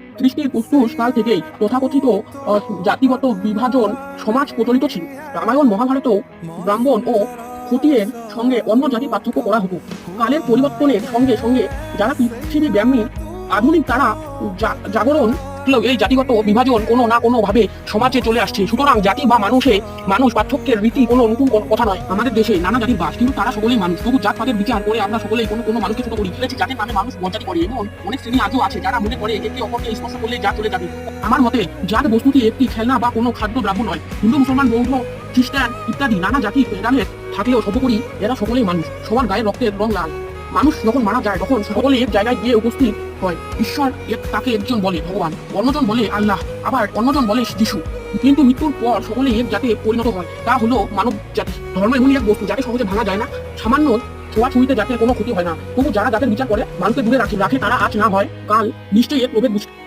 সৃষ্টির ফুসফুস কাল থেকেই তথাকথিত জাতিগত বিভাজন সমাজ প্রচলিত ছিল। রামায়ণ মহাভারতেও ব্রাহ্মণ ও ক্ষতিয়ের সঙ্গে অন্য জাতি পার্থক্য করা হতো। কালের পরিবর্তনের সঙ্গে সঙ্গে যারা পৃথিবী ব্যামী আধুনিক তারা জা- জাগরণ এই জাতিগত বিভাজন কোনো না কোনো ভাবে সমাজে চলে আসছে। সুতরাং জাতি বা মানুষে, মানুষ পার্থক্যের রীতি কোনো নতুন কথা নয়। আমাদের দেশে নানা জাতির বাস, কিন্তু তারা সকলেই মানুষ। তবু জাত পাতের বিচার করে আমরা সকলেই কোনো কোনো মানুষকে ছোট করি। ফেলেছি জাতির নামে মানুষ বঞ্চাতি করে এমন অনেক শ্রেণি আজও আছে যারা মনে করে একে অপরকে স্পর্শ করলে যা চলে যাবে। আমার মতে, জাত বস্তুটি একটি খেলনা বা কোনো খাদ্য দ্রব্য নয়। হিন্দু, মুসলমান, বৌদ্ধ, খ্রিস্টান ইত্যাদি নানা জাতি ভেদাভেদ থাকলেও সর্বোপরি এরা সকলেই মানুষ। সবার গায়ে রক্তের রং লাল। মানুষ যখন মারা যায়, তখন সকলে এক জায়গায় গিয়ে উপস্থিত হয়। ঈশ্বর এক- তাকে একজন বলে, ভগবান। অন্যজন বলে, আল্লাহ। আবার অন্যজন বলে, যিশু। কিন্তু মৃত্যুর পর সকলে এক জাতে পরিণত হয়। তা হলো মানব জাতি। ধর্ম এমনই এক বস্তু, যাকে সহজে ভাঙা যায় না। সামান্য ছোঁয়া ছুঁইতে যাতে কোনো ক্ষতি হয় না। তবু যারা যাদের বিচার করে, মানুষকে দূরে রাখে রাখে, তারা আজ না হয়, কাল নিশ্চয়ই এর প্রভেদ বুঝ-